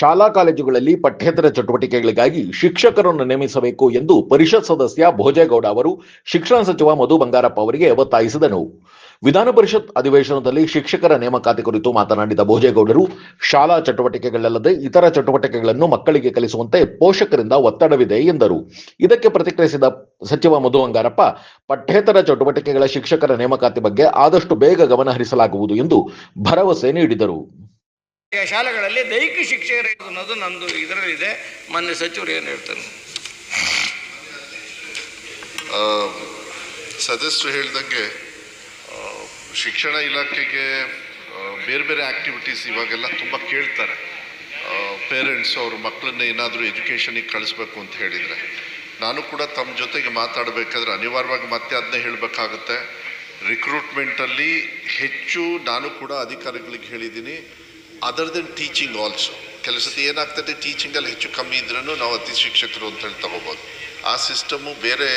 ಶಾಲಾ ಕಾಲೇಜುಗಳಲ್ಲಿ ಪಠ್ಯೇತರ ಚಟುವಟಿಕೆಗಳಿಗಾಗಿ ಶಿಕ್ಷಕರನ್ನು ನೇಮಿಸಬೇಕು ಎಂದು ಪರಿಷತ್ ಸದಸ್ಯ ಭೋಜೇಗೌಡ ಅವರು ಶಿಕ್ಷಣ ಸಚಿವ ಮಧು ಬಂಗಾರಪ್ಪ ಅವರಿಗೆ ಒತ್ತಾಯಿಸಿದನು ವಿಧಾನ ಪರಿಷತ್ ಅಧಿವೇಶನದಲ್ಲಿ ಶಿಕ್ಷಕರ ನೇಮಕಾತಿ ಕುರಿತು ಮಾತನಾಡಿದ ಭೋಜೇಗೌಡರು, ಶಾಲಾ ಚಟುವಟಿಕೆಗಳಲ್ಲದೆ ಇತರ ಚಟುವಟಿಕೆಗಳನ್ನು ಮಕ್ಕಳಿಗೆ ಕಲಿಸುವಂತೆ ಪೋಷಕರಿಂದ ಒತ್ತಡವಿದೆ ಎಂದರು. ಇದಕ್ಕೆ ಪ್ರತಿಕ್ರಿಯಿಸಿದ ಸಚಿವ ಮಧು ಬಂಗಾರಪ್ಪ, ಪಠ್ಯೇತರ ಚಟುವಟಿಕೆಗಳ ಶಿಕ್ಷಕರ ನೇಮಕಾತಿ ಬಗ್ಗೆ ಆದಷ್ಟು ಬೇಗ ಗಮನ ಹರಿಸಲಾಗುವುದು ಎಂದು ಭರವಸೆ ನೀಡಿದರು. ಶಾಲೆಗಳಲ್ಲಿ ದೈಹಿಕ ಶಿಕ್ಷಕರ ಅನ್ನೋದು ನಂದು, ಇದರಲ್ಲಿದೆ. ಮೊನ್ನೆ ಸಚಿವರು ಏನು ಹೇಳ್ತಾರೆ? ಸದಸ್ಯರು ಹೇಳಿದಂಗೆ ಶಿಕ್ಷಣ ಇಲಾಖೆಗೆ ಬೇರೆ ಬೇರೆ ಆ್ಯಕ್ಟಿವಿಟೀಸ್ ಇವಾಗೆಲ್ಲ ತುಂಬ ಕೇಳ್ತಾರೆ. ಪೇರೆಂಟ್ಸ್ ಅವ್ರ ಮಕ್ಕಳನ್ನ ಏನಾದರೂ ಎಜುಕೇಷನಿಗೆ ಕಳಿಸ್ಬೇಕು ಅಂತ ಹೇಳಿದರೆ. ನಾನು ಕೂಡ ತಮ್ಮ ಜೊತೆಗೆ ಮಾತಾಡಬೇಕಾದ್ರೆ ಅನಿವಾರ್ಯವಾಗಿ ಮತ್ತೆ ಅದನ್ನೇ ಹೇಳಬೇಕಾಗುತ್ತೆ. ರಿಕ್ರೂಟ್ಮೆಂಟಲ್ಲಿ ಹೆಚ್ಚು ನಾನು ಕೂಡ ಅಧಿಕಾರಿಗಳಿಗೆ ಹೇಳಿದ್ದೀನಿ. ಅದರ್ ದೆನ್ ಟೀಚಿಂಗ್ ಆಲ್ಸೋ ಕೆಲವು ಏನಾಗ್ತದೆ? ಟೀಚಿಂಗಲ್ಲಿ ಹೆಚ್ಚು ಕಮ್ಮಿ ಇದ್ರೂ ನಾವು ಅತಿ ಶಿಕ್ಷಕರು ಅಂತೇಳಿ ತಗೋಬೋದು. ಆ ಸಿಸ್ಟಮು ಬೇರೆ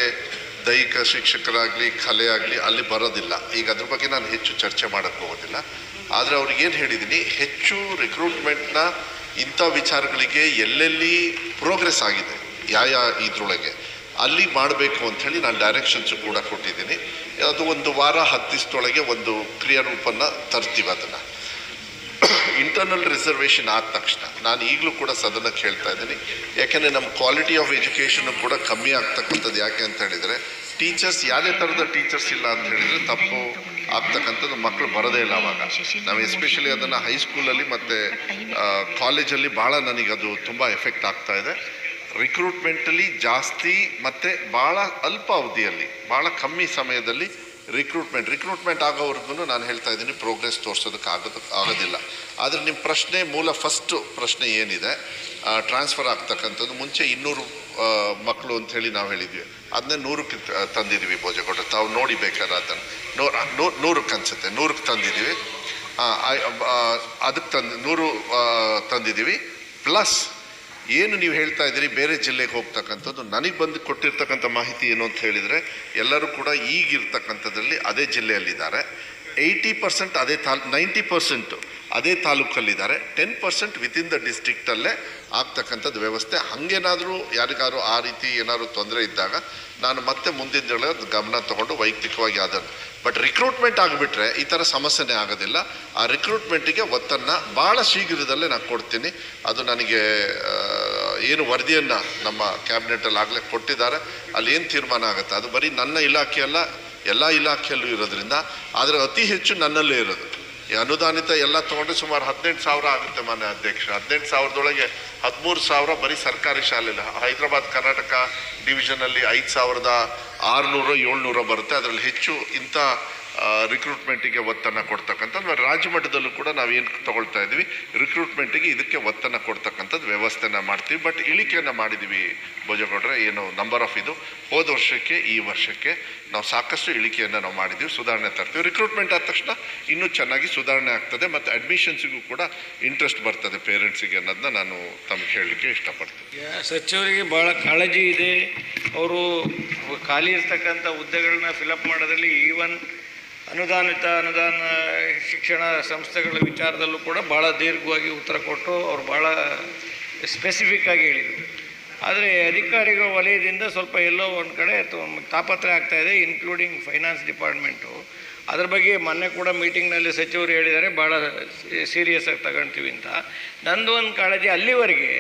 ದೈಹಿಕ ಶಿಕ್ಷಕರಾಗಲಿ ಕಲೆ ಆಗಲಿ ಅಲ್ಲಿ ಬರೋದಿಲ್ಲ. ಈಗ ಅದ್ರ ಬಗ್ಗೆ ನಾನು ಹೆಚ್ಚು ಚರ್ಚೆ ಮಾಡೋಕ್ಕೆ ಹೋಗೋದಿಲ್ಲ. ಆದರೆ ಅವ್ರಿಗೆ ಏನು ಹೇಳಿದ್ದೀನಿ ಹೆಚ್ಚು ರಿಕ್ರೂಟ್ಮೆಂಟ್ನ ಇಂಥ ವಿಚಾರಗಳಿಗೆ ಎಲ್ಲೆಲ್ಲಿ ಪ್ರೋಗ್ರೆಸ್ ಆಗಿದೆ? ಯಾವ ಇದ್ರೊಳಗೆ. ಅಲ್ಲಿ ಮಾಡಬೇಕು ಅಂಥೇಳಿ ನಾನು ಡೈರೆಕ್ಷನ್ಸು ಕೂಡ ಕೊಟ್ಟಿದ್ದೀನಿ. ಅದು ಒಂದು ವಾರ ಹತ್ತಿಸ್ತೊಳಗೆ ಒಂದು ಕ್ರಿಯಾರೂಪನ್ನು ತರ್ತೀವಿ ಅದನ್ನು. ಇಂಟರ್ನಲ್ ರಿಸರ್ವೇಷನ್ ಆದ ತಕ್ಷಣ ನಾನು ಈಗಲೂ ಕೂಡ ಸದನಕ್ಕೆ ಹೇಳ್ತಾ ಇದ್ದೀನಿ. ಯಾಕೆಂದರೆ ನಮ್ಮ ಕ್ವಾಲಿಟಿ ಆಫ್ ಎಜುಕೇಷನ್ ಕೂಡ ಕಮ್ಮಿ ಆಗ್ತಕ್ಕಂಥದ್ದು ಯಾಕೆ ಅಂತ ಹೇಳಿದರೆ ಟೀಚರ್ಸ್ ಯಾವುದೇ ಥರದ ಟೀಚರ್ಸ್ ಇಲ್ಲ ಅಂತ ಹೇಳಿದರೆ ತಪ್ಪು ಆಗ್ತಕ್ಕಂಥದ್ದು ಮಕ್ಕಳು ಬರೋದೇ ಇಲ್ಲ ಅವಾಗ. ನಾವು ಎಸ್ಪೆಷಲಿ ಅದನ್ನು ಹೈಸ್ಕೂಲಲ್ಲಿ ಮತ್ತು ಕಾಲೇಜಲ್ಲಿ ಭಾಳ ನನಗೆ ಅದು ತುಂಬ ಎಫೆಕ್ಟ್ ಆಗ್ತಾ ಇದೆ. ರಿಕ್ರೂಟ್ಮೆಂಟಲ್ಲಿ ಜಾಸ್ತಿ ಮತ್ತು ಭಾಳ ಅಲ್ಪ ಅವಧಿಯಲ್ಲಿ, ಭಾಳ ಕಮ್ಮಿ ಸಮಯದಲ್ಲಿ ರಿಕ್ರೂಟ್ಮೆಂಟ್ ರಿಕ್ರೂಟ್ಮೆಂಟ್ ಆಗೋವರೆಗೂ ನಾನು ಹೇಳ್ತಾ ಇದ್ದೀನಿ ಪ್ರೋಗ್ರೆಸ್ ತೋರಿಸೋದಕ್ಕೆ ಆಗೋದು ಆಗೋದಿಲ್ಲ. ಆದರೆ ನಿಮ್ಮ ಪ್ರಶ್ನೆ ಮೂಲ ಫಸ್ಟು ಪ್ರಶ್ನೆ ಏನಿದೆ ಟ್ರಾನ್ಸ್ಫರ್ ಆಗ್ತಕ್ಕಂಥದ್ದು ಮುಂಚೆ ಇನ್ನೂರು ಮಕ್ಕಳು ಅಂತ ಹೇಳಿ ನಾವು ಹೇಳಿದ್ವಿ. ಅದನ್ನೇ ನೂರಕ್ಕೆ ತಂದಿದ್ದೀವಿ ಭೋಜಗೌಡ ತಾವು ನೋಡಿ ಬೇಕಾದ್ರೆ ಅದನ್ನು. ನೂರು ನೂರಕ್ಕೆ ಅನ್ಸುತ್ತೆ. ನೂರಕ್ಕೆ ತಂದಿದ್ದೀವಿ ಅದಕ್ಕೆ ತಂದು ನೂರು ತಂದಿದ್ದೀವಿ ಪ್ಲಸ್ ಏನು ನೀವು ಹೇಳ್ತಾ ಇದ್ದೀರಿ? ಬೇರೆ ಜಿಲ್ಲೆಗೆ ಹೋಗ್ತಕ್ಕಂಥದ್ದು, ನನಗೆ ಬಂದು ಕೊಟ್ಟಿರ್ತಕ್ಕಂಥ ಮಾಹಿತಿ ಏನು ಅಂತ ಹೇಳಿದರೆ, ಎಲ್ಲರೂ ಕೂಡ ಈಗಿರ್ತಕ್ಕಂಥದ್ರಲ್ಲಿ ಅದೇ ಜಿಲ್ಲೆಯಲ್ಲಿದ್ದಾರೆ. ಏಯ್ಟಿ ಪರ್ಸೆಂಟ್ ಅದೇ ತಾಲ್, ನೈಂಟಿ ಪರ್ಸೆಂಟು ಅದೇ ತಾಲೂಕಲ್ಲಿದ್ದಾರೆ. ಟೆನ್ ಪರ್ಸೆಂಟ್ ವಿತಿನ್ ದ ಡಿಸ್ಟ್ರಿಕ್ಟಲ್ಲೇ ಆಗ್ತಕ್ಕಂಥದ್ದು ವ್ಯವಸ್ಥೆ. ಹಾಗೇನಾದರೂ ಯಾರಿಗಾದ್ರು ಆ ರೀತಿ ಏನಾದರೂ ತೊಂದರೆ ಇದ್ದಾಗ ನಾನು ಮತ್ತೆ ಮುಂದಿನ ದಿನ ಗಮನ ತಗೊಂಡು ವೈಯಕ್ತಿಕವಾಗಿ ಅದನ್ನು. ಬಟ್ ರಿಕ್ರೂಟ್ಮೆಂಟ್ ಆಗಿಬಿಟ್ರೆ ಈ ಥರ ಸಮಸ್ಯೆನೇ ಆಗೋದಿಲ್ಲ. ಆ ರಿಕ್ರೂಟ್ಮೆಂಟಿಗೆ ಒತ್ತನ್ನು ಭಾಳ ಶೀಘ್ರದಲ್ಲೇ ನಾನು ಕೊಡ್ತೀನಿ. ಅದು ನನಗೆ ಏನು ವರದಿಯನ್ನು ನಮ್ಮ ಕ್ಯಾಬಿನೆಟಲ್ಲಿ ಆಗಲೇ ಕೊಟ್ಟಿದ್ದಾರೆ. ಅಲ್ಲಿ ಏನು ತೀರ್ಮಾನ ಆಗುತ್ತೆ? ಅದು ಬರೀ ನನ್ನ ಇಲಾಖೆಯಲ್ಲ ಎಲ್ಲ ಇಲಾಖೆಯಲ್ಲೂ ಇರೋದ್ರಿಂದ ಆದರೆ ಅತಿ ಹೆಚ್ಚು ನನ್ನಲ್ಲೇ ಇರೋದು. ಈ ಅನುದಾನಿತ ಎಲ್ಲ ತೊಗೊಂಡ್ರೆ ಸುಮಾರು ಹದಿನೆಂಟು ಸಾವಿರ ಆಗುತ್ತೆ ಮಾನ್ಯ ಅಧ್ಯಕ್ಷ. ಹದಿನೆಂಟು ಸಾವಿರದೊಳಗೆ ಹದಿಮೂರು ಸಾವಿರ ಬರೀ ಸರ್ಕಾರಿ ಶಾಲೆಯಲ್ಲಿ. ಹೈದರಾಬಾದ್, ಕರ್ನಾಟಕ ಡಿವಿಷನಲ್ಲಿ ಐದು ಸಾವಿರದ ಆರುನೂರು, ಏಳ್ನೂರ ಬರುತ್ತೆ. ಅದರಲ್ಲಿ ಹೆಚ್ಚು ಇಂಥ ರಿಕ್ರೂಟ್ಮೆಂಟಿಗೆ ಒತ್ತನ್ನು ಕೊಡ್ತಕ್ಕಂಥದ್ದು ರಾಜ್ಯ ಮಟ್ಟದಲ್ಲೂ ಕೂಡ ಏನು ತಗೊಳ್ತಾ ಇದ್ದೀವಿ ರಿಕ್ರೂಟ್ಮೆಂಟಿಗೆ ಇದಕ್ಕೆ ಒತ್ತನ್ನು ಕೊಡ್ತಕ್ಕಂಥದ್ದು ವ್ಯವಸ್ಥೆನ ಮಾಡ್ತೀವಿ. ಬಟ್ ಇಳಿಕೆಯನ್ನು ಮಾಡಿದ್ದೀವಿ ಭೋಜಗೌಡ್ರೆ ಏನು ನಂಬರ್ ಆಫ್ ಇದು. ಹೋದ ವರ್ಷಕ್ಕೆ, ಈ ವರ್ಷಕ್ಕೆ ನಾವು ಸಾಕಷ್ಟು ಇಳಿಕೆಯನ್ನು ನಾವು ಮಾಡಿದ್ದೀವಿ, ಸುಧಾರಣೆ ತರ್ತೀವಿ. ರಿಕ್ರೂಟ್ಮೆಂಟ್ ಆದ ತಕ್ಷಣ ಇನ್ನೂ ಚೆನ್ನಾಗಿ ಸುಧಾರಣೆ ಆಗ್ತದೆ, ಮತ್ತು ಅಡ್ಮಿಷನ್ಸಿಗೂ ಕೂಡ ಇಂಟ್ರೆಸ್ಟ್ ಬರ್ತದೆ ಪೇರೆಂಟ್ಸಿಗೆ ಅನ್ನೋದನ್ನ ನಾನು ತಮಗೆ ಹೇಳಲಿಕ್ಕೆ ಇಷ್ಟಪಡ್ತೀನಿ. ಸಚಿವರಿಗೆ ಭಾಳ ಕಾಳಜಿ ಇದೆ. ಅವರು ಖಾಲಿ ಇರ್ತಕ್ಕಂಥ ಹುದ್ದೆಗಳನ್ನ ಫಿಲಪ್ ಮಾಡೋದ್ರಲ್ಲಿ ಈವನ್ ಅನುದಾನಿತ ಅನುದಾನ ಶಿಕ್ಷಣ ಸಂಸ್ಥೆಗಳ ವಿಚಾರದಲ್ಲೂ ಕೂಡ ಭಾಳ ದೀರ್ಘವಾಗಿ ಉತ್ತರ ಕೊಟ್ಟು ಅವ್ರು ಭಾಳ ಸ್ಪೆಸಿಫಿಕ್ ಆಗಿ ಹೇಳಿದರು. ಆದರೆ ಅಧಿಕಾರಿಗಳ ವಲಯದಿಂದ ಸ್ವಲ್ಪ ಎಲ್ಲೋ ಒಂದು ಕಡೆ ತಾಪತ್ರೆ ಆಗ್ತಾ ಇದೆ ಇನ್ಕ್ಲೂಡಿಂಗ್ ಫೈನಾನ್ಸ್ ಡಿಪಾರ್ಟ್ಮೆಂಟು ಅದ್ರ ಬಗ್ಗೆ ಮೊನ್ನೆ ಕೂಡ ಮೀಟಿಂಗ್ನಲ್ಲಿ ಸಚಿವರು ಹೇಳಿದ್ದಾರೆ ಭಾಳ ಸೀರಿಯಸ್ ಆಗಿ ತಗೊಳ್ತೀವಿ ಅಂತ. ನಂದು ಒಂದು ಕಾಳಜಿ ಅಲ್ಲಿವರೆಗೆ